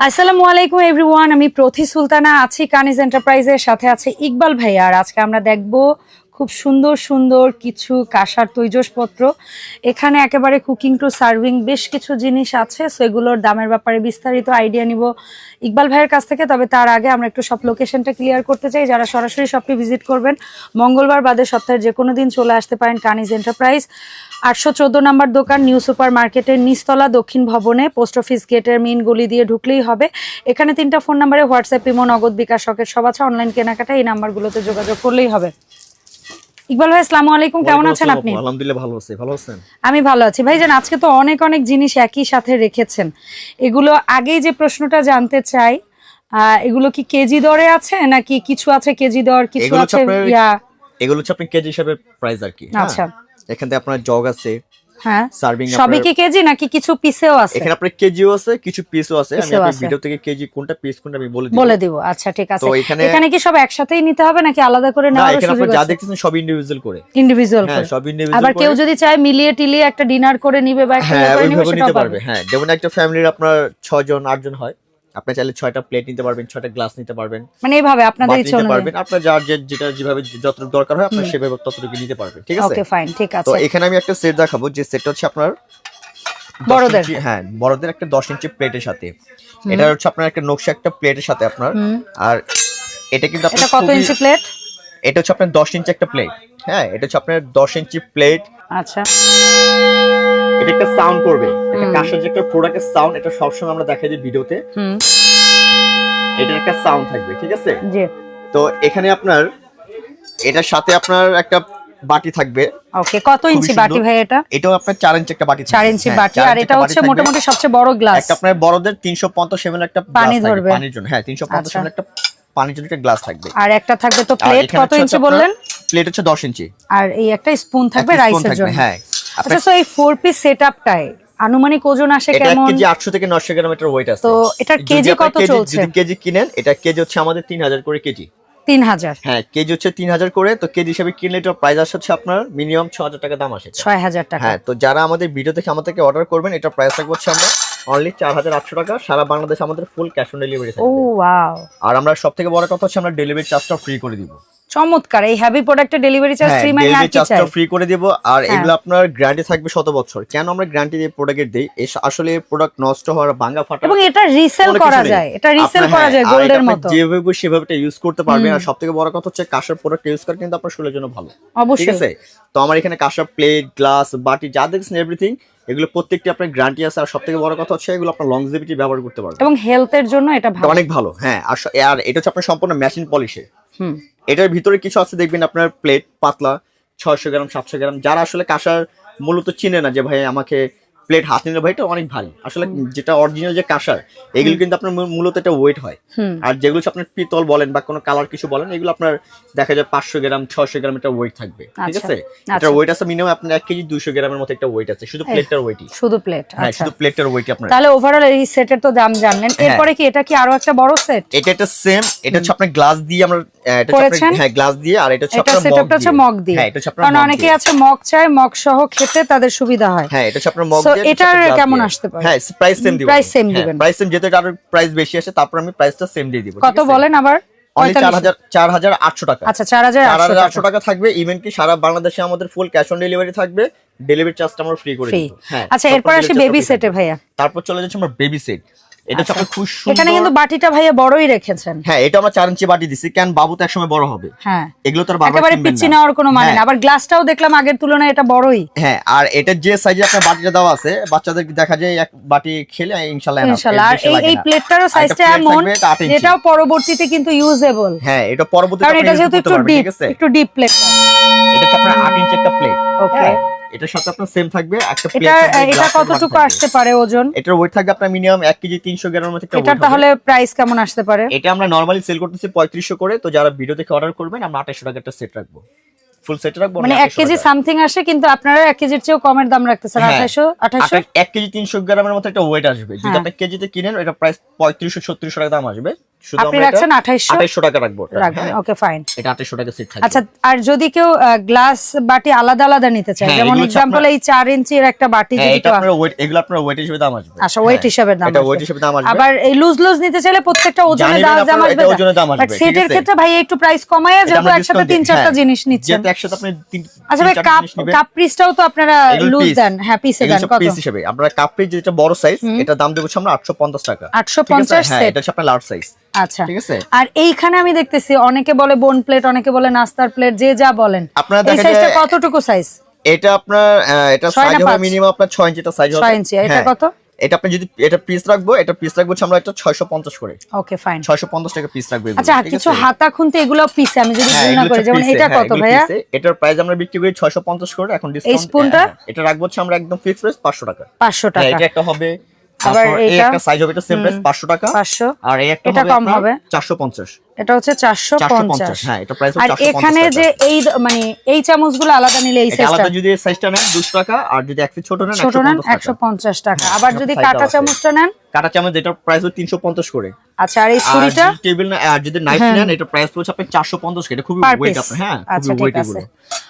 আসসালামু আলাইকুম এভরিওয়ান আমি প্রথি সুলতানা, আছি কানিজ এন্টারপ্রাইজের সাথে আছে ইকবাল ভাইয়া। আর আজকে আমরা দেখব খুব সুন্দর সুন্দর কিছু কাঁসার তৈজসপত্র। এখানে একেবারে কুকিং টু সার্ভিং বেশ কিছু জিনিস আছে সো এগুলোর দামের ব্যাপারে বিস্তারিত আইডিয়া নিব ইকবাল ভাইয়ের কাছ থেকে। তবে তার আগে আমরা একটু সব লোকেশনটা ক্লিয়ার করতে চাই। যারা সরাসরি শপটি ভিজিট করবেন, মঙ্গলবার বাদে সপ্তাহের যে কোনো দিন চলে আসতে পারেন কানিজ এন্টারপ্রাইজ আটশো চোদ্দ নম্বর দোকান নিউ সুপার মার্কেটের নিচতলা, দক্ষিণ ভবনে পোস্ট অফিস গেটের মেইন গলি দিয়ে ঢুকলেই হবে। এখানে তিনটা ফোন নাম্বারে হোয়াটসঅ্যাপ ইমো নগদ বিকাশ সব আছে। অনলাইন কেনাকাটা এই নাম্বারগুলোতে যোগাযোগ করলেই হবে। ইকবাল ভাই আসসালামু আলাইকুম। কেমন আছেন আপনি? আলহামদুলিল্লাহ ভালো আছি। ভালো আছেন? আমি ভালো আছি। ভাইজান আজকে তো অনেক অনেক জিনিস একই সাথে রেখেছেন। এগুলো আগেই যে প্রশ্নটা জানতে চাই আহ, এগুলো কি কেজি দরে আছে নাকি কিছু আছে কেজি দর কিছু আছে ইয়া? এগুলো হচ্ছে আপনি কেজি হিসাবে প্রাইস আর কি। হ্যাঁ? আচ্ছা। এখান থেকে আপনার জগ আছে হ্যাঁ। সার্ভিং সবই কি কেজি নাকি কিছু পিসেও আছে? এখানে আপনার কেজিও আছে কিছু পিসও আছে। আমি পিসও আছে। ভিডিও থেকে কেজি কোনটা পিস কোনটা আমি বলে দিব বলে দিব। আচ্ছা ঠিক আছে। এখানে- কি সব একসাথেই নিতে হবে নাকি আলাদা করে না নেওয়ার এখানে আপনি যা দেখতেছেন সব ইন্ডিভিজুয়াল করে। ইন্ডিভিজুয়াল করে। সব ইন্ডিভিজুয়াল আবার কেউ যদি চায় মিলিয়ে টিলিয়ে একটা ডিনার করে নিবে বা একটা হ্যাঁ করে নিবে পারবে। হ্যাঁ যেমন একটা ফ্যামিলির আপনার ছয় জন আট জন হয় আপনি চাইলে ছয়টা প্লেট নিতে পারবেন ছয়টা গ্লাস নিতে পারবেন মানে এইভাবে আপনাদের ইচ্ছা অনুযায়ী। পারবেন আপনার যার যেটা যেভাবে যতটুকু দরকার হয় আপনি সেভাবে ততটুকু নিতে পারবেন ঠিক আছে? ওকে ফাইন ঠিক আছে। তো এখানে আমি একটা সেট দেখাবো যে সেটটা হচ্ছে আপনার বড়দের? হ্যাঁ বড়দের একটা দশ ইঞ্চি প্লেটের সাথে। এটা হচ্ছে আপনার একটা নকশা একটা প্লেটের সাথে আপনার। আর এটা কিন্তু আপনার কত ইঞ্চি প্লেট এটা হচ্ছে আপনার দশ ইঞ্চি একটা প্লেট হ্যাঁ এটা হচ্ছে আপনার দশ ইঞ্চি প্লেট আচ্ছা। এটা একটা সাউন্ড করবে। একটা কাশের যে একটা প্রোডাক্টের সাউন্ড এটা সবসময় আমরা দেখাই দিই ভিডিওতে এটার একটা সাউন্ড থাকবে ঠিক আছে? তো এখানে আপনার এটার সাথে আপনার একটা বাটি থাকবে। ওকে কত ইঞ্চি বাটি ভাই এটা? এটাও আপনার চার ইঞ্চি একটা বাটি চার থাকবে। ইঞ্চি হ্যাঁ, বাটি। আর এটা হচ্ছে মোটামুটি সবচেয়ে বড় গ্লাস একটা আপনার বড়দের তিনশো পঞ্চাশ এমএল একটা পানি ধরবে। পানির জন্য। হ্যাঁ তিনশো পঞ্চাশ আচ্ছা। একটা পানির জন্য একটা গ্লাস থাকবে। আর একটা থাকবে তো প্লেট কত ইঞ্চি বললেন? প্লেট হচ্ছে দশ ইঞ্চি। আর এই একটা স্পুন থাকবে রাইসের জন্য। হ্যাঁ। আচ্ছা তো এই ফোর পিস সেটআপটায় আনুমানিক ওজন আসে এটা কেমন? কেজি আটশো থেকে নশো গ্রাম এটার ওয়েট আছে। তো এটার কেজি কত চলছে? যদি কেজি কিনেন এটা কেজি হচ্ছে আমাদের তিন হাজার করে কেজি। তিন হাজার। হ্যাঁ কেজি হচ্ছে তিন হাজার করে তো কেজি হিসাবে কিনলে এটার প্রাইস আসে হচ্ছে আপনার মিনিমাম ছ হাজার টাকা দাম আসে। ছয় হাজার টাকা। হ্যাঁ তো যারা আমাদের ভিডিও থেকে আমাদেরকে অর্ডার করবেন এটা প্রাইস থাকবে হচ্ছে আমরা অনলি চার হাজার আটশো টাকা। সারা বাংলাদেশ আমাদের ফুল ক্যাশ অন ডেলিভারি ও ওয়াও আর আমরা সব থেকে বড় কথা হচ্ছে আমরা ডেলিভারি চার্জটা ফ্রি করে দিব। চমৎকার এই হ্যাভি প্রোডাক্টের ডেলিভারি চার্জ ফ্রি মানে আর কি চাই। ফ্রি করে দিব। আর। এগুলো আপনার গ্যারান্টি থাকবে শত বছর। কেন আমরা গ্যারান্টি দিয়ে প্রোডাক্টের দেই? আসলে প্রোডাক্ট নষ্ট হওয়ার ভাঙা ফাটা এবং এটা রিসেল করা যায়। এটা রিসেল করা হ্যাঁ, যায় গোল্ডের মতো। যেভাবে সেভাবে ইউজ করতে পারবেন। আর সব থেকে বড় কথা হচ্ছে কাঁসার প্রোডাক্ট ইউজ করা কিন্তু আপনার শরীরের জন্য ভালো। ঠিক আছে? তো আমার এখানে কাঁসার প্লেট গ্লাস বাটি যা দেখছেন এভরিথিং এগুলো প্রত্যেকটি আপনার গ্যারান্টি আছে আর সব থেকে বড় কথা হচ্ছে এগুলো আপনার লংজিভিটি ব্যবহার করতে পারবেন। এবং হেলথের জন্য এটা এটা ভালো। অনেক ভালো হ্যাঁ আর আর এটা হচ্ছে আপনার সম্পূর্ণ মেশিন পলিশে হুম। এটার ভিতরে কিছু আছে দেখবেন আপনার প্লেট পাতলা ছয়শো গ্রাম সাতশো গ্রাম যারা আসলে কাঁসার মূলত চিনে না যে ভাই আমাকে প্লেট হাত নিলে ভাই এটা অনেক ভারী। আসলে যেটা অরিজিনাল যে কাঁসার এগুলো কিন্তু আপনার মূলত এটা ওয়েট হয়। আর যেগুলো আপনার পিতল বলেন বা কোনো কালার কিছু বলেন এগুলো আপনার দেখা যায় পাঁচশো গ্রাম ছয়শো গ্রাম এটা ওয়েট থাকবে। ঠিক আচ্ছা, আছে? আচ্ছা। এটার ওয়েট আছে মিনিমাম আপনার এক কেজি দুইশো গ্রামের মতো একটা ওয়েট আছে শুধু প্লেটটার ওয়েটই শুধু প্লেট হ্যাঁ আচ্ছা। শুধু প্লেটটার ওয়েটই আপনার। তাহলে ওভারঅল এই সেটের তো দাম জানলেন। হ্যাঁ। এরপরে কি এটা কি আরও একটা বড় সেট এটা একটা সেম এটা হচ্ছে আপনার গ্লাস দিয়ে আমরা এটা হচ্ছে হ্যাঁ গ্লাস দিয়ে আর এটা হচ্ছে আপনার মগ দিয়ে। হ্যাঁ এটা হচ্ছে আপনার অনেকে আছে মগ চায় মগ সহ খেতে তাদের সুবিধা হয়। হ্যাঁ এটা হচ্ছে আপনার মগ এটার কেমন আসতে পারে? হ্যাঁ প্রাইস সেম দিবেন প্রাইস সেম দিবেন। প্রাইস সেম এটার প্রাইস বেশি আসে তারপর আমি প্রাইসটা সেম দিয়ে দিব কত বলেন আবার? চার হাজার আটশো টাকা। আচ্ছা চার হাজার আটশো টাকা। থাকবে ইভেন কি সারা বাংলাদেশে আমাদের ফুল ক্যাশ অন ডেলিভারি থাকবে ডেলিভারি চার্জটা আমরা ফ্রি করে হ্যাঁ আচ্ছা তারপর এরপর আসি বেবি সেটে ভাইয়া। তারপর চলে যাচ্ছে আমার বেবি সেট এটা হচ্ছে আচ্ছা। খুব এখানে কিন্তু বাটিটা ভাইয়া বড়ই রেখেছেন। হ্যাঁ এটা আমরা চার ইঞ্চি বাটি দিছি। কেন বাবু তো একসময় বড় হবে। হ্যাঁ। এগুলো তো বারবার একেবারে পিচ্ছি নেওয়ার কোনো মানে হ্যাঁ। না। আবার গ্লাসটাও দেখলাম আগের তুলনায় এটা বড়ই। হ্যাঁ আর এটা যে সাইজে আপনার বাটিটা দেওয়া আছে বাচ্চাদেরকে দেখা যায় এক বাটি খেলে ইনশাল্লাহ enough, ইনশাল্লাহ। আর এই এই প্লেটটারও সাইজটা এমন। যেটাও পরবর্তীতে কিন্তু ইউজেবল হ্যাঁ এটা পরবর্তীতে কারণ এটা যেহেতু একটু ডিপ একটু ডিপ প্লেট এটা আপনার আট ইঞ্চি একটা প্লেট ওকে এটার সাথে আপনার সেম থাকবে একটা এটা এটা কতটুকু আসতে পারে ওজন? এটার ওয়েট থাকবে আপনার মিনিমাম এক কেজি তিনশো গ্রামের মতো একটা এটার তাহলে প্রাইস কেমন আসতে পারে? এটা আমরা নর্মালি সেল করতেছি পঁয়ত্রিশশো করে তো যারা ভিডিও দেখে অর্ডার করবেন আমরা আঠাশশো টাকা একটা সেট রাখব। ফুল সেট রাখব মানে এক কেজি সামথিং আসে কিন্তু আপনারা এক কেজির চেয়েও কমের দাম রাখতেছেন হ্যাঁ। আঠাশো আঠাশো এক কেজি তিনশো গ্রামের মতো একটা ওয়েট আসবে। যদি হ্যাঁ। আপনি কেজিতে কিনেন এটা প্রাইস পঁয়ত্রিশশো ছত্রিশশো টাকা দাম আসবে। আপনি রাখছেন আঠাইশশো? আঠাইশশো টাকা রাখব রাখবেন ওকে ফাইন এটা আঠাইশশো টাকা সেট থাকবে। আচ্ছা আর যদি কেউ গ্লাস বাটি আলাদা আলাদা নিতে চায় যেমন এগুলো হচ্ছে এক্সাম্পল আপনার- এই চার ইঞ্চির একটা বাটি যদি এটা আপনার ওয়েট এগুলো আপনার ওয়েট হিসেবে দাম আসবে। আচ্ছা ওয়েট দাম এটা ওয়েট হিসেবে দাম আসবে। আবার এই লুজ লুজ নিতে চাইলে প্রত্যেকটা ওজনে দাম না দাম আপনার আসবে ওজনে দাম আসবে, বাট সেটের ক্ষেত্রে ভাই একটু প্রাইস কমায় যেহেতু একসাথে তিন চারটা। জিনিস নিচ্ছেন। যেহেতু একসাথে আপনি তিন আচ্ছা ভাই কাপ কাপ পিসটাও তো আপনারা লুজ দেন। হ্যাঁ পিসে দেন কত? পিস হিসেবে। আপনার কাপ পিস যেটা বড় সাইজ এটা দাম দেবো আমরা 850 টাকা। আটশো ঠিক আছে? পঞ্চাশ সেট এটা আপনার লার্জ সাইজ আচ্ছা। ঠিক আছে? আর এইখানে আমি দেখতেছি অনেকে বলে বোন প্লেট অনেকে বলে নাস্তার প্লেট যে যা বলেন। আপনারা এই সাইজটা কতটুকু সাইজ এটা আপনার এটা সাইজ হবে মিনিমাম আপনার 6 ইঞ্চিটা সাইজ হবে ছয় ইঞ্চি, এটা হ্যাঁ। কত? এটা আপনি যদি এটা পিস রাখব এটা পিস রাখব আমরা একটা 650 করে। ওকে ফাইন 650 টাকা পিস রাখব আচ্ছা কিছু হাতা খুনতে এগুলো পিসে আমি যদি হ্যাঁ, করি যেমন এটা হ্যাঁ, কত ভাইয়া? এটার প্রাইস আমরা বিক্রি করি 650 করে এখন ডিসকাউন্ট স্পুনটা? এটা রাখব আমরা একদম ফিক্স প্রাইস 500 টাকা। পাঁচশো হ্যাঁ, টাকা। এটা একটা হবে আবার তারপর এটা? একটা সাইজ হবে এটা সেম প্রাইস 500 টাকা। পাঁচশো। আর এই একটা এটা কম হবে? 450 এটা হচ্ছে চারশো পঞ্চাশ। 450 হ্যাঁ এটা প্রাইস আর এখানে যে এই মানে এই চামচগুলো আলাদা নিলে এই সাইজটা আলাদা যদি সাইজটা নেন 200 টাকা আর যদি এক ছোট নেন ছোট নেন 150 একশো টাকা। পঞ্চাশ টাকা। আবার যদি কাটা চামচটা নেন? কাটা চামচ যেটা প্রাইস হচ্ছে 350 করে। আচ্ছা আর এই ছুরিটা? টেবিল না আর যদি নাইফ হ্যাঁ। নেন এটা প্রাইস পড়ছে আপনার 450 করে। এটা খুবই ওয়েট আপনার হ্যাঁ আচ্ছা, খুবই ওয়েট এগুলো।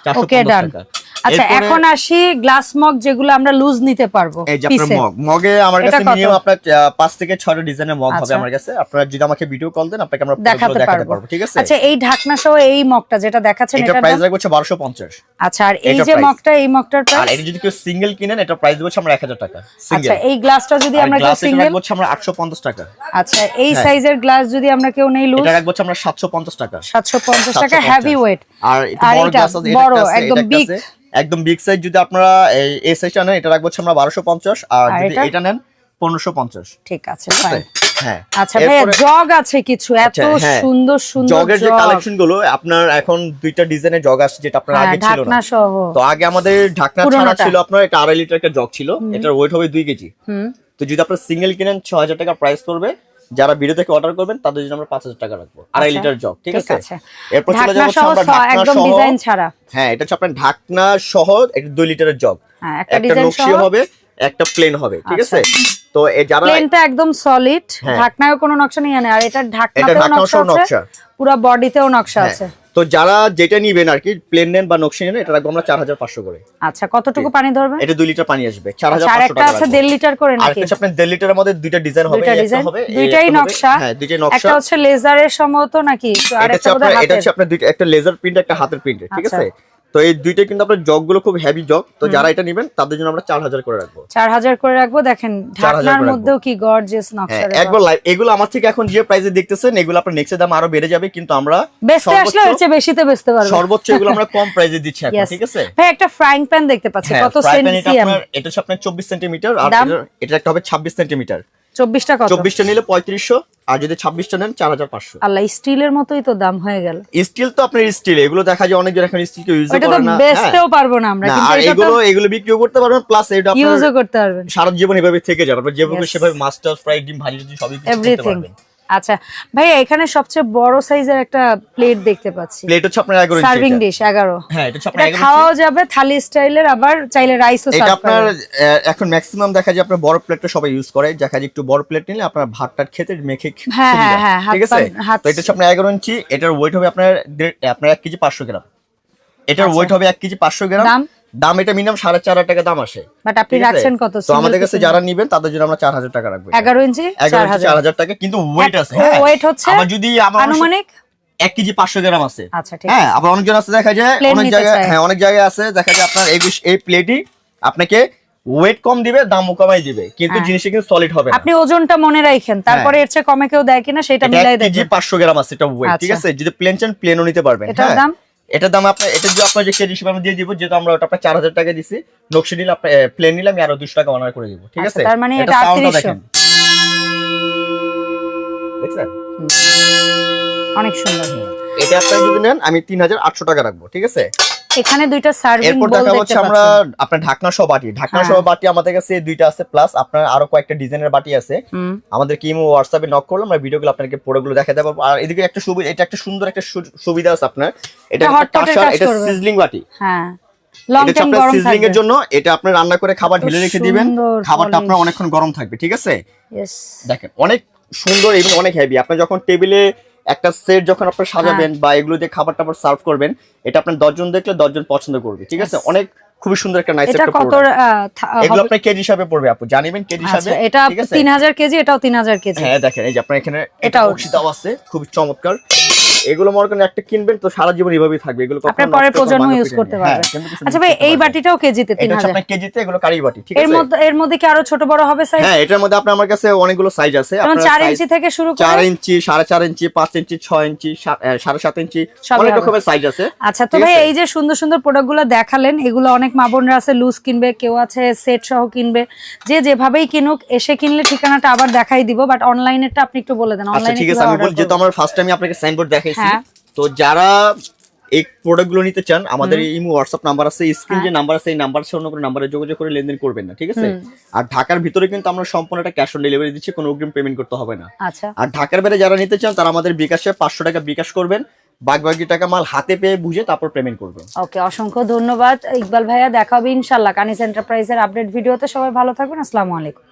450 টাকা। আচ্ছা এখন আসি গ্লাস মগ যেগুলো আমরা লুজ নিতে পারব এই যে আপনার মগ মগে আমার কাছে? মিনিমাম আপনার আহ, পাঁচ থেকে ছয়টা ডিজাইনের মগ হবে আচ্ছা। আমার কাছে। আপনারা যদি আমাকে ভিডিও কল দেন আপনাকে আমরা দেখাতে পারব। ঠিক আছে? আচ্ছা এই ঢাকনা সহ এই মগটা যেটা দেখাচ্ছেন এটা প্রাইস রাখব 1250 আচ্ছা আর এই যে। মগটা এই মগটার আর এটা যদি কেউ সিঙ্গেল কিনেন এটা প্রাইস দেবো আমরা 1000 টাকা সিঙ্গেল আচ্ছা এই গ্লাসটা যদি আমরা কেউ সিঙ্গেল রাখব আমরা 850 টাকা। আচ্ছা এই হ্যাঁ। সাইজের গ্লাস যদি আমরা কেউ নেই লুজ এটা রাখব আমরা 750 টাকা। সাতশো পঞ্চাশ টাকা হেভি ওয়েট আর এটা বড় গ্লাস আছে এটা একদম। আছে। একদম বিগ সাইজ যদি আপনারা এই সাইজটা নেন এটা রাখব হচ্ছে আমরা 1250 আর আর যদি এটা? নেন 1550 ঠিক আছে ঠিক আছে হ্যাঁ। আচ্ছা ভাইয়া জগ আছে কিছু? এত আচ্ছা, হ্যাঁ। সুন্দর সুন্দর জগের যে কালেকশনগুলো আপনার এখন দুইটা ডিজাইনের জগ আসছে যেটা আপনার হ্যাঁ আগে ছিল না। তো আগে আমাদের ঢাকনা ছাড়া ছিল আপনার এটা আড়াই লিটার একটা জগ ছিল। এটার ওয়েট হবে দুই কেজি। হুম। তো যদি আপনার সিঙ্গেল কিনেন ছ হাজার টাকা প্রাইস পড়বে। যারা ভিডিও থেকে অর্ডার করবেন তাদের জন্য আমরা পাঁচ হাজার টাকা রাখব। আড়াই আচ্ছা, লিটার জগ ঠিক আছে? এরপর চলে যাব আমরা ঢাকনা একদম সহ ডিজাইন ছাড়া। হ্যাঁ এটা হচ্ছে আপনার ঢাকনা সহ একটা দুই লিটারের জগ। হ্যাঁ একটা নকশি হবে একটা প্লেন হবে ঠিক আচ্ছা। আছে? তো যারা প্লেনটা একদম সলিড ঢাকনায় কোনো নকশা নেই আর এটা ঢাকনাতেও ঢাকনা নকশা আছে নকশা। পুরো বডিতেও নকশা হ্যাঁ। আছে। তো যারা যেটা নিবেন আর কি প্লেন নেন বা নকশি নেন এটা রাখব আমরা চার হাজার পাঁচশো করে। আচ্ছা কতটুকু পানি ধরবে এটা দুই লিটার পানি আসবে চার হাজার আচ্ছা পাঁচশো টাকা আছে দেড় লিটার করে নাকি? আপনার দেড় লিটারের মধ্যে দুইটা ডিজাইন হবে দুইটা ডিজাইন? দুইটাই নকশা? হ্যাঁ দুইটাই নকশা। একটা হচ্ছে লেজারের সম্ভবত নাকি? আর এটা হচ্ছে আপনার এটা হচ্ছে আপনার দুইটা একটা লেজার প্রিন্ট একটা হাতের প্রিন্ট ঠিক আচ্ছা। আছে? তো এই দুইটা কিন্তু আপনার জগগুলো খুব হেভি জগ। তো যারা এটা নেবেন তাদের জন্য আমরা চার হাজার করে রাখব। চার হাজার করে রাখব। দেখেন 4000 ঢাকনার মধ্যেও কি গর্জিয়াস হ্যাঁ নকশা রে একবার লাইভ এগুলো আমার থেকে এখন যে প্রাইসে দেখতেছেন এগুলো আপনার নেক্সট দাম আরও বেড়ে যাবে কিন্তু আমরা বেচতে আসলে হচ্ছে বেশিতে বেচতে পারব সর্বোচ্চ এগুলো আমরা কম প্রাইসে দিচ্ছি এখন ঠিক আছে? ভাই একটা ফ্রাইং প্যান দেখতে পাচ্ছি হ্যাঁ কত pan এটা আপনার এটা হচ্ছে আপনার চব্বিশ সেন্টিমিটার আর এটা- একটা হবে ছাব্বিশ সেন্টিমিটার চব্বিশটা কত? চব্বিশটা নিলে পঁয়ত্রিশশো আর যদি ছাব্বিশটা নেন চার হাজার পাঁচশো। আল্লাহ স্টিলের মতোই তো দাম হয়ে গেল। স্টিল তো আপনার স্টিল এগুলো দেখা যায় অনেকজন এখন স্টিলকে ইউজ করে না। হ্যাঁ। বেচতেও পারব না আমরা কিন্তু আর এগুলো এগুলো বিক্রিও করতে পারবেন প্লাস এটা আপনি ইউজও করতে পারবেন। সারা জীবন এভাবে থেকে যাবে। আপনি যেভাবে সেভাবে মাস্টার ফ্রাই ডিম ভাজি যদি সবই করতে পারবেন। আচ্ছা ভাইয়া এখানে সবচেয়ে বড় সাইজের একটা প্লেট দেখতে পাচ্ছি। প্লেট হচ্ছে আপনার এগারো সার্ভিং ডিশ এগারো। হ্যাঁ এটা আপনার এটা এগারো খাওয়াও যাবে থালি স্টাইলের আবার চাইলে রাইসও এটা সার্ভ আপনার করা আহ, এখন ম্যাক্সিমাম দেখা যায় আপনার বড় প্লেটটা সবাই ইউজ করে। দেখা যায় একটু বড় প্লেট নিলে আপনার ভাত টাট খেতে মেখে হ্যাঁ। হ্যাঁ, হ্যাঁ, ঠিক আছে? তো এটা হচ্ছে আপনার এগারো ইঞ্চি। এটার ওয়েট হবে আপনার আপনার এক কেজি পাঁচশো গ্রাম। এটার আচ্ছা। ওয়েট হবে এক কেজি পাঁচশো গ্রাম। দাম? এটা মিনিমাম সাড়ে চার টাকা দাম আসে। বাট আপনি রাখছেন কত? তো আমাদের কাছে যারা নিবেন তাদের জন্য আমরা চার হাজার টাকা রাখব এগারো ইঞ্চি? চার হাজার। টাকা কিন্তু ওয়েট আছে এক- হ্যাঁ হচ্ছে আবার যদি আমার আনুমানিক? এক কেজি পাঁচশো গ্রাম আছে। হ্যাঁ আবার অনেকজন আছে দেখা যায় অনেক জায়গায় হ্যাঁ অনেক জায়গায় আছে দেখা যায় আপনার এই বিশ- এই প্লেটই আপনাকে ওয়েট কম দিবে দামও কমাই দিবে। কিন্তু হ্যাঁ। জিনিসটা কিন্তু সলিড হবে আপনি ওজনটা মনে রাখেন তারপরে এর চেয়ে কমে কেউ দেয় কিনা সেটা মিলাই গ্রাম আছে এটা ওয়েট ঠিক আচ্ছা। আছে? যদি প্লেন চান প্লেনও নিতে পারবেন এটার হ্যাঁ। দাম? এটার দাম আপনার এটা যদি আপনার যে কেজি হিসেবে আমি দিয়ে দিব যেহেতু আমরা ওটা আপনার চার হাজার টাকা দিছি নকশি নিলে আপনার প্লেন নিলে আমি আরও দুশো টাকা অনার করে দিব ঠিক আচ্ছা, আছে? তার মানে এটা 3800 দেখেন। দেখছেন? অনেক সুন্দর। এটা আপনার যদি নেন আমি তিন হাজার আটশো টাকা রাখব ঠিক আছে? এখানে দুইটা সার্ভিং বোল দেখা দেখতে হচ্ছে আমরা আপনার ঢাকনা সহ বাটি। ঢাকনা হ্যাঁ। সহ বাটি আমাদের কাছে দুইটা আছে প্লাস আপনার আরও কয়েকটা ডিজাইনের বাটি আছে। আমাদের কি হোয়াটসঅ্যাপে নক করলে আমরা ভিডিওগুলো আপনাকে পুরোগুলো দেখাতে পারব। আর এদিকে একটা সুবিধা এটা একটা সুন্দর একটা সুবিধা আছে আপনার। এটা কাঁসার কাজ এটা সিজলিং বাটি। হ্যাঁ। লং হচ্ছে টাইম আপনার গরম সিজলিং এর জন্য। এটা আপনি রান্না করে খাবার ঢেলে রেখে দিবেন। খাবারটা আপনার অনেকক্ষণ গরম থাকবে ঠিক আছে? দেখেন অনেক সুন্দর এবং অনেক হেভি আপনি যখন টেবিলে একটা সেট যখন আপনার সাজাবেন হ্যাঁ। বা এগুলো দিয়ে খাবার টাবার সার্ভ করবেন এটা আপনার দশজন দেখলে দশজন পছন্দ করবে ঠিক আছে? অনেক খুবই সুন্দর একটা নাইস এটা একটা কত এগুলো আপনি আপনার কেজি হিসাবে পড়বে আপু জানিবেন কেজি আচ্ছা হিসাবে এটা ঠিক আছে? তিন হাজার কেজি এটাও তিন হাজার কেজি। হ্যাঁ দেখেন এই যে আপনার এখানে এটা অক্সিদাও দাও আছে খুব চমৎকার। এগুলো মনে করেন একটা কিনবেন তো সারা জীবন এভাবেই থাকবে। এগুলো আপনার পরের প্রজন্ম ইউজ করতে পারবে। হ্যাঁ, আচ্ছা ভাই এই বাটিটাও কেজিতে তিন এটা আপনার কেজিতে এগুলো কারি বাটি ঠিক এর আছে? মধ্যে এর মধ্যে কি আরও ছোট বড় হবে সাইজ হ্যাঁ এটার মধ্যে আপনার আমার কাছে অনেকগুলো সাইজ আছে। আপনার চার size ইঞ্চি থেকে শুরু করে ইঞ্চি সাড়ে চার ইঞ্চি পাঁচ ইঞ্চি ছয় ইঞ্চি সা- আহ, সাড়ে সাত ইঞ্চি অনেক রকমের সাইজ আছে। আচ্ছা তো ভাই এই যে সুন্দর সুন্দর প্রোডাক্টগুলো দেখালেন এগুলো অনেক মা বোনরা আছে লুজ কিনবে কেউ আছে সেট সহ কিনবে। যে যেভাবেই কিনুক এসে কিনলে ঠিকানাটা আবার দেখাই দিব বাট অনলাইনেরটা আপনি একটু বলে দেন। আচ্ছা অনলাইনে ঠিক আছে আমি বলি যেহেতু আমার ফার্স্ট টাইম আপনাকে সাইনবোর্ড দেখাইছি। হ্যাঁ। তো যারা এই প্রোডাক্টগুলো নিতে চান আমাদের ইমো হোয়াটসঅ্যাপ নাম্বার আছে স্ক্রিন যে নাম্বার আছে এই নাম্বার কোনো নাম্বারে যোগাযোগ করে লেনদেন করবেন না ঠিক আছে? আর ঢাকার ভিতরে কিন্তু আমরা ক্যাশ অন ডেলিভারি দিচ্ছি কোনো অগ্রিম পেমেন্ট করতে হবে না। আচ্ছা। আর ঢাকার বাইরে যারা নিতে চান তারা আমাদের বিকাশে পাঁচশো টাকা বিকাশ করবেন বাকি বাকি টাকা মাল হাতে পেয়ে বুঝে তারপর পেমেন্ট করবেন। ওকে অসংখ্য ধন্যবাদ। ইকবাল ভাইয়া দেখা হবে ইনশাল্লাহ। কানিস এন্টারপ্রাইজের আপডেট ভিডিওতে। সবাই ভালো থাকবেন। আসসালামু আলাইকুম।